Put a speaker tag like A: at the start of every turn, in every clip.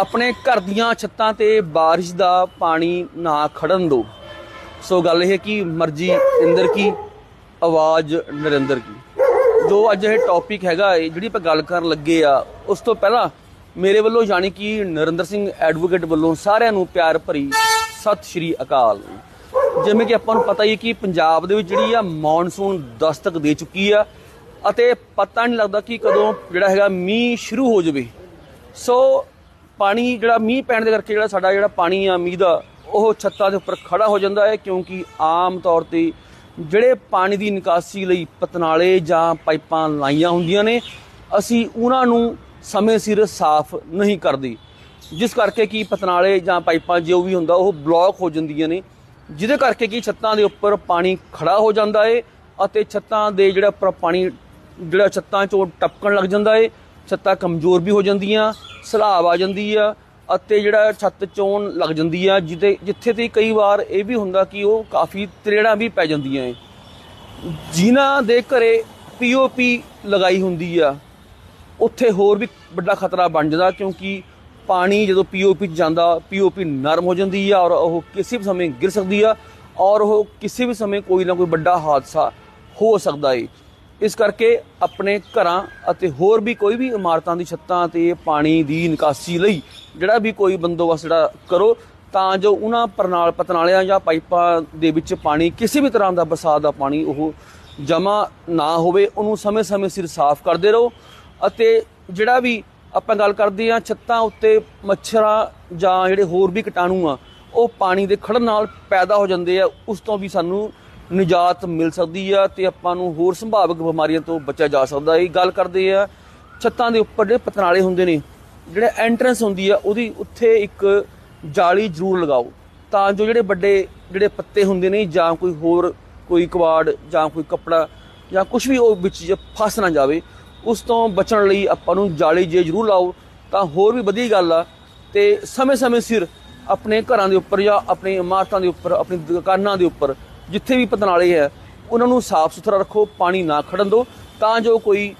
A: ਆਪਣੇ ਘਰ ਦੀਆਂ ਛੱਤਾਂ ਤੇ ਬਾਰਿਸ਼ ਦਾ ਪਾਣੀ ਨਾ ਖੜਨ ਦਿਓ ਸੋ ਗੱਲ ਇਹ ਕਿ ਮਰਜ਼ੀ ਇੰਦਰ ਕੀ, ਆਵਾਜ਼ ਨਰਿੰਦਰ ਕੀ। ਜੋ ਅੱਜ ਇਹ ਟੌਪਿਕ ਹੈਗਾ ਜਿਹੜੀ ਆਪਾਂ ਗੱਲ ਕਰਨ ਲੱਗੇ ਆ, ਉਸ ਤੋਂ ਪਹਿਲਾਂ ਮੇਰੇ ਵੱਲੋਂ ਯਾਨੀ ਕਿ ਨਰਿੰਦਰ ਸਿੰਘ ਐਡਵੋਕੇਟ ਵੱਲੋਂ ਸਾਰਿਆਂ ਨੂੰ ਪਿਆਰ ਭਰੀ ਸਤਿ ਸ਼੍ਰੀ ਅਕਾਲ। ਜਿਵੇਂ ਕਿ ਆਪਾਂ ਨੂੰ ਪਤਾ ਹੀ ਹੈ ਕਿ ਪੰਜਾਬ ਦੇ ਵਿੱਚ ਜਿਹੜੀ ਆ ਮੌਨਸੂਨ ਦਸਤਕ ਦੇ ਚੁੱਕੀ ਆ, ਅਤੇ ਪਤਾ ਨਹੀਂ ਲੱਗਦਾ ਕਿ ਕਦੋਂ ਜਿਹੜਾ ਹੈਗਾ ਮੀਂਹ ਸ਼ੁਰੂ ਹੋ ਜਾਵੇ। ਸੋ ਪਾਣੀ ਜਿਹੜਾ ਮੀਂਹ ਪੈਣ ਦੇ ਕਰਕੇ ਜਿਹੜਾ ਸਾਡਾ ਜਿਹੜਾ ਪਾਣੀ ਆ, ਮੀਂਹ ਦਾ, ਉਹ ਛੱਤਾਂ ਦੇ ਉੱਪਰ ਖੜਾ ਹੋ ਜਾਂਦਾ ਹੈ ਕਿਉਂਕਿ ਆਮ ਤੌਰ ਤੇ ਜਿਹੜੇ ਪਾਣੀ ਦੀ ਨਿਕਾਸੀ ਲਈ ਪਤਨਾਲੇ ਜਾਂ ਪਾਈਪਾਂ ਲਾਈਆਂ ਹੁੰਦੀਆਂ ਨੇ, ਅਸੀਂ ਉਹਨਾਂ ਨੂੰ ਸਮੇਂ ਸਿਰ ਸਾਫ਼ ਨਹੀਂ ਕਰਦੇ। ਜਿਸ ਕਰਕੇ ਕਿ ਪਤਨਾਲੇ ਜਾਂ ਪਾਈਪਾਂ ਜੋ ਵੀ ਹੁੰਦਾ, ਉਹ ਬਲੌਕ ਹੋ ਜਾਂਦੀਆਂ ਨੇ, ਜਿਹਦੇ ਕਰਕੇ ਕਿ ਛੱਤਾਂ ਦੇ ਉੱਪਰ ਪਾਣੀ ਖੜਾ ਹੋ ਜਾਂਦਾ ਏ ਅਤੇ ਛੱਤਾਂ ਦੇ ਜਿਹੜਾ ਉੱਪਰ ਪਾਣੀ ਜਿਹੜਾ ਛੱਤਾਂ ਚੋਂ ਟਪਕਣ ਲੱਗ ਜਾਂਦਾ ਏ ਛੱਤਾਂ ਕਮਜ਼ੋਰ ਵੀ ਹੋ ਜਾਂਦੀਆਂ ਸਲਾਬ ਆ ਜਾਂਦੀ ਆ, ਅਤੇ ਜਿਹੜਾ ਛੱਤ ਚੋਣ ਲੱਗ ਜਾਂਦੀ ਆ ਜਿੱਥੇ ਜਿੱਥੇ ਤੇ ਕਈ ਵਾਰ ਇਹ ਵੀ ਹੁੰਦਾ ਕਿ ਉਹ ਕਾਫੀ ਤਰੇੜਾਂ ਵੀ ਪੈ ਜਾਂਦੀਆਂ ਏ। ਜਿਨ੍ਹਾਂ ਦੇ ਘਰੇ ਪੀਓਪੀ ਲਗਾਈ ਹੁੰਦੀ ਆ, ਉੱਥੇ ਹੋਰ ਵੀ ਵੱਡਾ ਖਤਰਾ ਬਣ ਜਾਂਦਾ, ਕਿਉਂਕਿ ਪਾਣੀ ਜਦੋਂ ਪੀਓਪੀ ਜਾਂਦਾ ਪੀਓਪੀ ਨਰਮ ਹੋ ਜਾਂਦੀ ਆ, ਔਰ ਉਹ ਕਿਸੇ ਵੀ ਸਮੇਂ ਗਿਰ ਸਕਦੀ ਆ, ਔਰ ਉਹ ਕਿਸੇ ਵੀ ਸਮੇਂ ਕੋਈ ਨਾ ਕੋਈ ਵੱਡਾ ਹਾਦਸਾ ਹੋ ਸਕਦਾ ਏ। ਇਸ ਕਰਕੇ ਆਪਣੇ ਘਰਾਂ ਅਤੇ ਹੋਰ ਵੀ ਕੋਈ ਵੀ ਇਮਾਰਤਾਂ ਦੀ ਛੱਤਾਂ ਤੇ ਪਾਣੀ ਦੀ ਨਿਕਾਸੀ ਲਈ ਜਿਹੜਾ ਵੀ ਕੋਈ ਬੰਦੋਬਸਤ ਜਿਹੜਾ ਕਰੋ, ਤਾਂ ਜੋ ਉਹਨਾਂ ਪ੍ਰਣਾਲ ਪਤਨਾਲਿਆਂ ਜਾਂ ਪਾਈਪਾਂ ਦੇ ਵਿੱਚ ਪਾਣੀ, ਕਿਸੇ ਵੀ ਤਰ੍ਹਾਂ ਦਾ ਬਰਸਾਤ ਦਾ ਪਾਣੀ ਉਹ ਜਮਾ ਨਾ ਹੋਵੇ, ਉਹਨੂੰ ਸਮੇਂ-ਸਮੇਂ ਸਿਰ ਸਾਫ਼ ਕਰਦੇ ਰਹੋ ਅਤੇ ਜਿਹੜਾ ਵੀ ਆਪਾਂ ਗੱਲ ਕਰਦੇ ਆ ਛੱਤਾਂ ਉੱਤੇ ਮੱਛਰਾਂ ਜਾਂ ਜਿਹੜੇ ਹੋਰ ਵੀ ਕੀਟਾਣੂ ਆ, ਉਹ ਪਾਣੀ ਦੇ ਖੜਨ ਨਾਲ ਪੈਦਾ ਹੋ ਜਾਂਦੇ ਆ, ਉਸ ਤੋਂ ਵੀ ਸਾਨੂੰ ਨਿਜਾਤ ਮਿਲ ਸਕਦੀ ਆ ਤੇ ਆਪਾਂ ਨੂੰ ਹੋਰ ਸੰਭਾਵਿਕ ਬਿਮਾਰੀਆਂ ਤੋਂ ਬਚਿਆ ਜਾ ਸਕਦਾ ਹੈ। ਗੱਲ ਕਰਦੇ ਆ, ਛੱਤਾਂ ਦੇ ਉੱਪਰ ਜਿਹੜੇ ਪਤਨਾਲੇ ਹੁੰਦੇ ਨੇ, ਜਿਹੜੇ ਐਂਟਰੈਂਸ ਹੁੰਦੀ ਆ, ਉਹਦੀ ਉੱਥੇ ਇੱਕ ਜਾਲੀ ਜ਼ਰੂਰ ਲਗਾਓ। ਤਾਂ ਜੋ ਜਿਹੜੇ ਵੱਡੇ ਜਿਹੜੇ ਪੱਤੇ ਹੁੰਦੇ ਨੇ, ਜਾਂ ਕੋਈ ਹੋਰ ਕੋਈ ਕਵਾੜ ਜਾਂ ਕੋਈ ਕੱਪੜਾ, ਜਾਂ ਕੁਝ ਵੀ ਉਹ ਵਿੱਚ ਫਸ ਨਾ ਜਾਵੇ, ਉਸ ਤੋਂ ਬਚਣ ਲਈ ਆਪਾਂ ਨੂੰ ਜਾਲੀ ਜੇ ਜ਼ਰੂਰ ਲਾਓ। ਤਾਂ ਹੋਰ ਵੀ ਵਧੀਆ ਗੱਲ ਆ, ਤੇ ਸਮੇਂ-ਸਮੇਂ ਸਿਰ ਆਪਣੇ ਘਰਾਂ ਦੇ ਉੱਪਰ ਜਾਂ ਆਪਣੀ ਇਮਾਰਤਾਂ ਦੇ ਉੱਪਰ, ਆਪਣੀ ਦੁਕਾਨਾਂ ਦੇ ਉੱਪਰ ਜਿੱਥੇ ਵੀ ਪਤਨਾਲੇ ਹੈ, ਉਹਨਾਂ ਨੂੰ ਸਾਫ਼ ਸੁਥਰਾ ਰੱਖੋ, ਪਾਣੀ ਨਾ ਖੜਨ ਦਿਓ, ਤਾਂ ਜੋ ਕੋਈ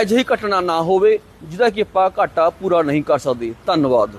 A: ਅਜਿਹੀ ਘਟਨਾ ਨਾ ਹੋਵੇ, ਜਿਹਦਾ ਕਿ ਆਪਾਂ ਘਾਟਾ ਪੂਰਾ ਨਹੀਂ ਕਰ ਸਕਦੇ। ਧੰਨਵਾਦ।